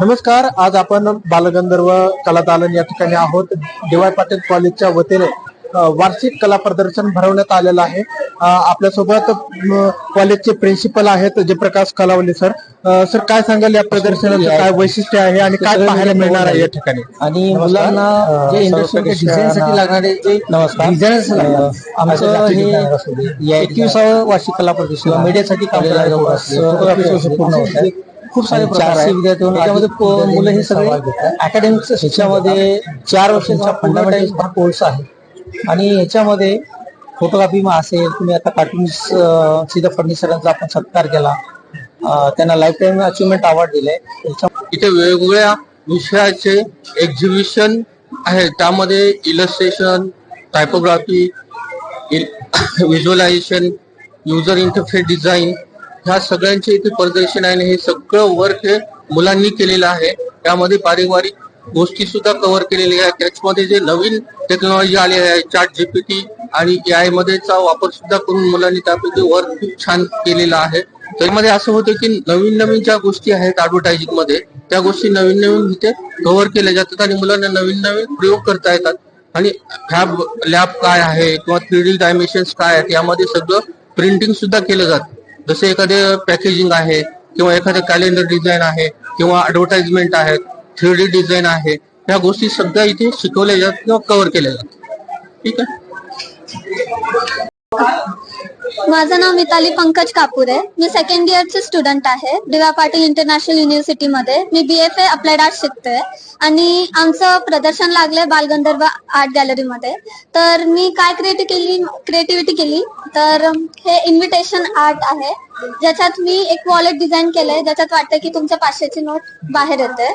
नमस्कार आज आपण बालगंधर्व कला दालन या ठिकाणी आहोत. डी पाटील कॉलेजच्या वतीने वार्षिक कला प्रदर्शन भरवण्यात आलेलं आहे. आपल्यासोबत कॉलेजचे प्रिन्सिपल आहेत जयप्रकाश कलावली सर. सर काय सांगाल या प्रदर्शनाचं? काय वैशिष्ट्य आहे आणि काय पाहायला मिळणार आहे या ठिकाणी? आणि मुलांना जे डिझाईनसाठी लागणारे जे डिझाईन्स आमचं हे एकविसावं वार्षिक कला प्रदर्शन मीडियासाठी काम पूर्ण खूप सारे विद्यार्थी होऊन त्याच्यामध्ये मुलं हे सगळे अकॅडमिक शिक्षणामध्ये चार वर्षाचा फंडामेंटल कोर्स आहे. आणि याच्यामध्ये फोटोग्राफी असेल तुम्ही आता कार्टून सीधा फर्निचरांचा आपण सत्कार केला. त्यांना लाईफ टाईम अचिव्हमेंट अवॉर्ड दिले इथे वेगवेगळ्या विषयाचे एक्झिबिशन आहे. त्यामध्ये illustration typography visualisation user interface design ह्या सगळ्यांचे इथे प्रदर्शन आहे आणि हे सगळं वर्क हे मुलांनी केलेलं आहे. त्यामध्ये पारिवारिक गोष्टी सुद्धा कव्हर केलेल्या आहेत त्याच्यामध्ये जे नवीन टेक्नॉलॉजी आली आहे चॅट जीपीटी आणि ए आय मध्येचा वापर सुद्धा करून मुलांनी त्यापैकी वर्क खूप छान केलेला आहे. त्यामध्ये असं होतं की नवीन नवीन ज्या गोष्टी आहेत ऍडव्हर्टायझिंगमध्ये त्या गोष्टी नवीन नवीन इथे कव्हर केल्या जातात आणि मुलांना नवीन नवीन प्रयोग करता येतात. आणि फॅब लॅब काय आहे किंवा थ्री डी डायमेन्शन्स काय आहेत यामध्ये सगळं प्रिंटिंग सुद्धा केलं जातं. जसे एखादे पॅकेजिंग आहे किंवा एखादे कॅलेंडर डिझाईन आहे किंवा ऍडव्हर्टाइजमेंट आहे थ्री डी डिझाईन आहे या गोष्टी सगळ्या इथे शिकवल्या जातात किंवा कव्हर केल्या जातात ठीक आहे? माझं नाव मिताली पंकज कापूर आहे. मी सेकंड इयरचे स्टुडंट आहे. दिवा पाटील इंटरनॅशनल युनिव्हर्सिटीमध्ये मी B F A applied art शिकते. आणि आमचं प्रदर्शन लागलंय बालगंधर्व आर्ट गॅलरीमध्ये तर मी काय क्रिएटिव्ह केली क्रिएटिव्हिटी केली? तर हे इन्व्हिटेशन आर्ट आहे. ज्याच्यात मी एक वॉलेट डिझाईन केलंय. ज्याच्यात वाटतं की तुमच्या पाचशेची नोट बाहेर येते.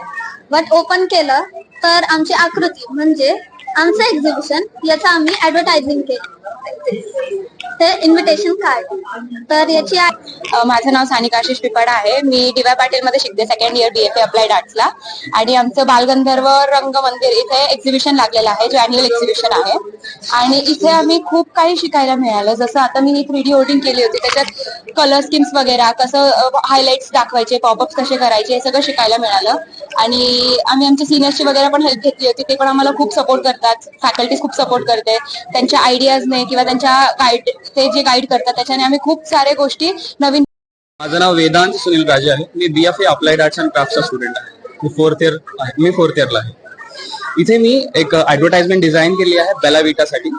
बट ओपन केलं तर आमची आकृती म्हणजे आमचं एक्झिबिशन याचं आम्ही ऍडव्हर्टायझिंग केलं. हे इन्व्हिटेशन कार्ड तर याची माझं नाव सानिका आशिष पिपाडा आहे. मी डी वाय पाटील मध्ये शिकते सेकंड इयर बीएफए अप्लाइड आर्ट्सला आणि आमचं बालगंधर्व रंग मंदिर इथे एक्झिबिशन लागलेलं आहे जे अॅन्युअल एक्झिबिशन आहे. आणि इथे आम्ही खूप काही शिकायला मिळालं. जसं आता मी ही थ्री डी ओटिंग केली होती. त्याच्यात कलर स्कीम्स वगैरे कसं हायलाइट्स दाखवायचे पॉपअप्स कसे करायचे हे सगळं शिकायला मिळालं. आणि आम्ही आमच्या सिनियर्सची वगैरे पण हेल्प घेतली होती. ते पण आम्हाला खूप सपोर्ट करतात. फॅकल्टी खूप सपोर्ट करते. त्यांच्या आयडियाजने किंवा त्यांच्या गाईड ते जे गाईड करतात त्याच्याने आम्ही खूप सारे गोष्टी नवीन माझं नाव वेदांत सुनील गाजे आहे. मी B F A applied arts and क्राफ्टचा student आहे. मी फोर्थ इयर आहे. मी फोर्थ इयरला आहे. इथे मी एक ऍडव्हर्टाइजमेंट डिझाईन केली आहे बेलाविटासाठी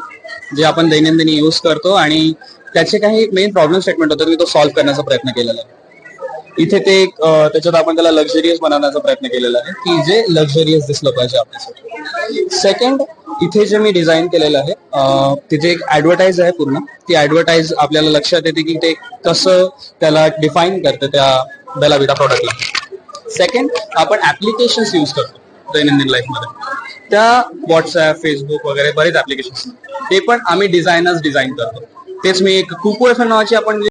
जे आपण दैनंदिनी यूज करतो आणि त्याचे काही मेन प्रॉब्लेम स्टेटमेंट होतं मी तो सॉल्व्ह करण्याचा प्रयत्न केलेला आहे. इथे ते एक, त्याच्यात आपण त्याला लक्झरियस बनवण्याचा प्रयत्न केलेला आहे की जे लक्झरियस दिसलं पाहिजे आपल्यासाठी. सेकंड इथे जे मी डिझाईन केलेलं आहे तिथे एक ऍडव्हर्टाईज आहे पूर्ण. ती ऍडव्हर्टाईज आपल्याला लक्षात येते की ते कसं त्याला डिफाईन करतं त्या बेलाविटा प्रॉडक्टला सेकंड आपण ऍप्लिकेशन्स यूज करतो दैनंदिन लाईफमध्ये त्या व्हॉट्सअप फेसबुक वगैरे बरेच ऍप्लिकेशन्स ते पण आम्ही डिझायनर्स डिझाईन करतो. तेच मी एक कुकू एफ नावाची आपण